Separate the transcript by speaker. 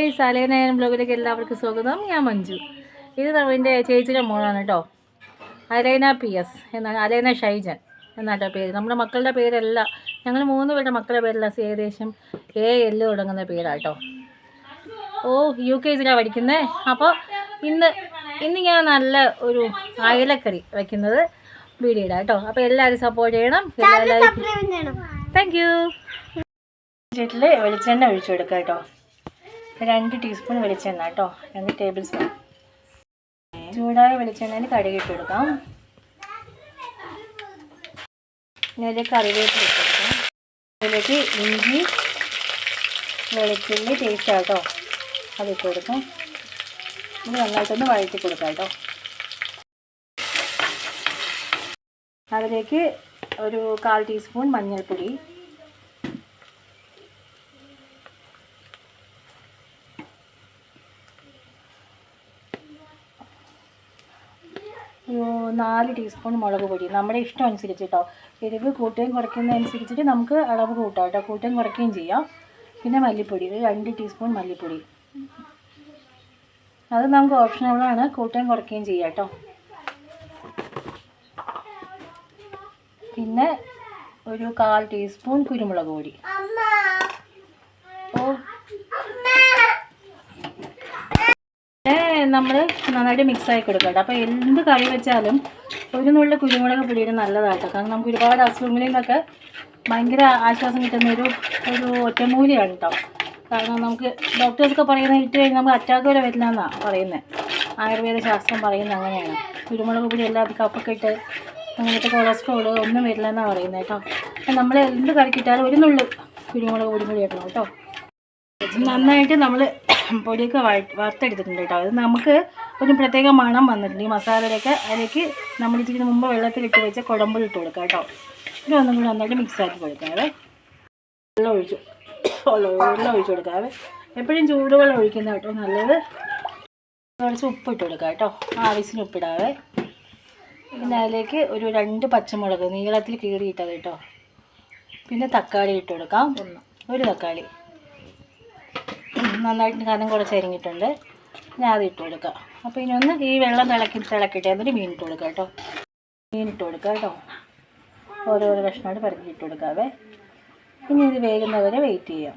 Speaker 1: ഈ സലേനയൻ ബ്ലോഗിലേക്ക് എല്ലാവർക്കും സ്വാഗതം. ഞാൻ മഞ്ജു. ഇത് എന്റെ ചേച്ചിയുടെ മോളാണ് കേട്ടോ. അലൈന പി എസ് എന്നാണ് അലൈന ഷൈജൻ എന്നാട്ടോ പേര്. നമ്മുടെ മക്കളുടെ പേരല്ല ഞങ്ങൾ മൂന്ന് പേരുടെ മക്കളുടെ പേരല്ല ഏകദേശം എ എൽ തുടങ്ങുന്ന പേരാട്ടോ. ഓ യു കെ ജിയിലാണ് പഠിക്കുന്നത് അപ്പോൾ ഇന്ന് ഇന്ന് ഞാൻ നല്ല ഒരു അയലക്കറി വയ്ക്കുന്നത് വീഡിയോ ഇടാം കേട്ടോ. അപ്പോൾ എല്ലാവരും സപ്പോർട്ട് ചെയ്യണം. എല്ലാവരും താങ്ക് യു വെളിച്ചെണ്ണ ഒഴിച്ചു കൊടുക്കാം കേട്ടോ. രണ്ട് ടീസ്പൂൺ വെളിച്ചെണ്ണ കേട്ടോ. രണ്ട് ടേബിൾ സ്പൂൺ ചൂടായ വെളിച്ചെണ്ണയിൽ കടുകിട്ട് കൊടുക്കാം. പിന്നെ അതിലേക്ക് കറിവേപ്പില ഇട്ട് കൊടുക്കാം. അതിലേക്ക് ഇഞ്ചി വെളുത്തുള്ളി ടേസ്റ്റ് ആട്ടോ അതിട്ട് കൊടുക്കാം. ഇത് നന്നായിട്ടൊന്ന് വഴറ്റി കൊടുക്കാം കേട്ടോ. അതിലേക്ക് ഒരു കാൽ ടീസ്പൂൺ മഞ്ഞൾപ്പൊടി നാല് ടീസ്പൂൺ മുളക് പൊടി. നമ്മുടെ ഇഷ്ടം അനുസരിച്ച് കേട്ടോ എരിവ് കൂട്ടുകയും കുറയ്ക്കുന്നതനുസരിച്ചിട്ട് നമുക്ക് അളവ് കൂട്ടാം കേട്ടോ. കൂട്ടുകയും കുറയ്ക്കുകയും ചെയ്യാം. പിന്നെ മല്ലിപ്പൊടി. ഒരു രണ്ട് ടീസ്പൂൺ മല്ലിപ്പൊടി. അത് നമുക്ക് ഓപ്ഷനബിളാണ് കൂട്ടുകയും കുറയ്ക്കുകയും ചെയ്യാം കേട്ടോ. പിന്നെ ഒരു കാൽ ടീസ്പൂൺ കുരുമുളക് പൊടി. ഓ. നമ്മൾ നന്നായിട്ട് മിക്സ് ആക്കി കൊടുക്കാം കേട്ടോ. അപ്പോൾ എന്ത് കറി വെച്ചാലും ഒരു നുള്ളിൽ കുരുമുളക് പൊടിയുടെ നല്ലതാട്ടോ. കാരണം നമുക്ക് ഒരുപാട് അസുഖങ്ങളിൽ നിന്നൊക്കെ ഭയങ്കര ആശ്വാസം കിട്ടുന്ന ഒരു ഒരു ഒറ്റമൂലിയാണ് കേട്ടോ. കാരണം നമുക്ക് ഡോക്ടേഴ്സൊക്കെ പറയുന്നത് ഇട്ട് കഴിഞ്ഞാൽ നമുക്ക് അറ്റാക്ക് വരെ വരില്ല എന്നാണ് പറയുന്നത് ആയുർവേദ ശാസ്ത്രം പറയുന്നത് അങ്ങനെയാണ്. കുരുമുളക് പൊടി എല്ലാം കപ്പൊക്കെ ഇട്ട് അങ്ങനത്തെ കൊളസ്ട്രോൾ ഒന്നും വരില്ല എന്നാണ് പറയുന്നത് കേട്ടോ. അപ്പം നമ്മൾ എന്ത് കറിക്കിട്ടാലും ഒരു നുള്ളു കുരുമുളക് പൊടി കൂടി ഇടണം കേട്ടോ. നന്നായിട്ട് നമ്മൾ പൊടിയൊക്കെ വറുത്തെടുത്തിട്ടുണ്ട് കേട്ടോ. അത് നമുക്ക് ഒരു പ്രത്യേക മണം വന്നിട്ടുണ്ട്. ഈ മസാലയുടെയൊക്കെ അതിലേക്ക് നമ്മൾ ഇതിന് മുമ്പ് വെള്ളത്തിലിട്ട് വെച്ച കുഴമ്പ് ഇട്ട് കൊടുക്കാം കേട്ടോ. ഇത് ഒന്നും കൂടി നന്നായിട്ട് മിക്സ് ആക്കി കൊടുക്കാവേ. വെള്ളം ഒഴിച്ചു. വെള്ളം ഒഴിച്ചു കൊടുക്കാവേ. എപ്പോഴും ചൂടുവെള്ളം ഒഴിക്കുന്ന കേട്ടോ. നല്ലത് കുറച്ച് ഉപ്പ് ഇട്ട് കൊടുക്കാം കേട്ടോ. ആവശ്യത്തിന് ഉപ്പിടാവേ. പിന്നെ അതിലേക്ക് ഒരു രണ്ട് പച്ചമുളക് നീളത്തിൽ കീറിയിട്ടത് കേട്ടോ. പിന്നെ തക്കാളി ഇട്ട് കൊടുക്കാം. ഒരു തക്കാളി. നന്നായിട്ട് കനം കുറച്ച് അരിഞ്ഞിട്ടുണ്ട്. ഞാൻ അത് ഇട്ട് കൊടുക്കാം. അപ്പോൾ ഇനി ഒന്ന് ഈ വെള്ളം തിളക്കി തിളക്കിയിട്ട് എന്നിട്ട് മീൻ ഇട്ട് കൊടുക്കാം കേട്ടോ. മീൻ ഇട്ട് കൊടുക്കുക കേട്ടോ. ഓരോരോ കഷ്ണമായിട്ട് പറഞ്ഞിട്ട് കൊടുക്കാവേ. ഇനി ഇത് വേകുന്നവരെ വെയിറ്റ് ചെയ്യാം.